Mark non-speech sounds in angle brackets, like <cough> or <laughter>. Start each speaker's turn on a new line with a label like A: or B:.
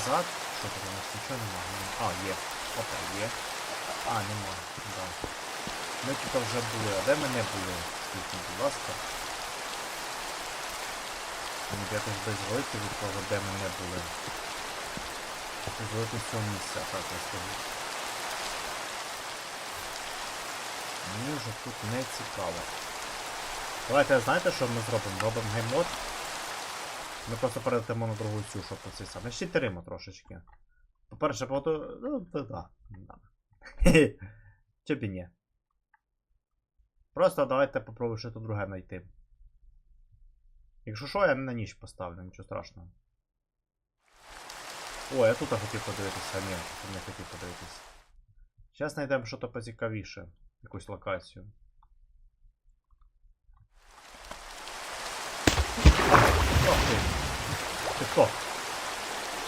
A: назад. Що тут у нас нічого немає? А, є. Опа, є. А, нема. Да. Ми тут вже були. А де ми не були? Скажіть, будь ласка. Якось без великих від того, де ми не були. Без великих цього місця, так я скажу. Мені вже тут не цікаво. Давайте, знаєте, що ми зробимо? Робимо геймод. Ми просто перелетимо на другу цю, щоб оцей саме. Щитеримо трошечки. По-перше, по то. Ну, то да. <laughs> Чи ні. Просто давайте попробуємо ще тут друге знайти. Якщо що, я на ніч поставлю, нічого страшного. О, я тут хотів подивитися, а ні, не хотів подивитися. Зараз знайдемо щось поцікавіше. Якусь локацію. 네. 됐어.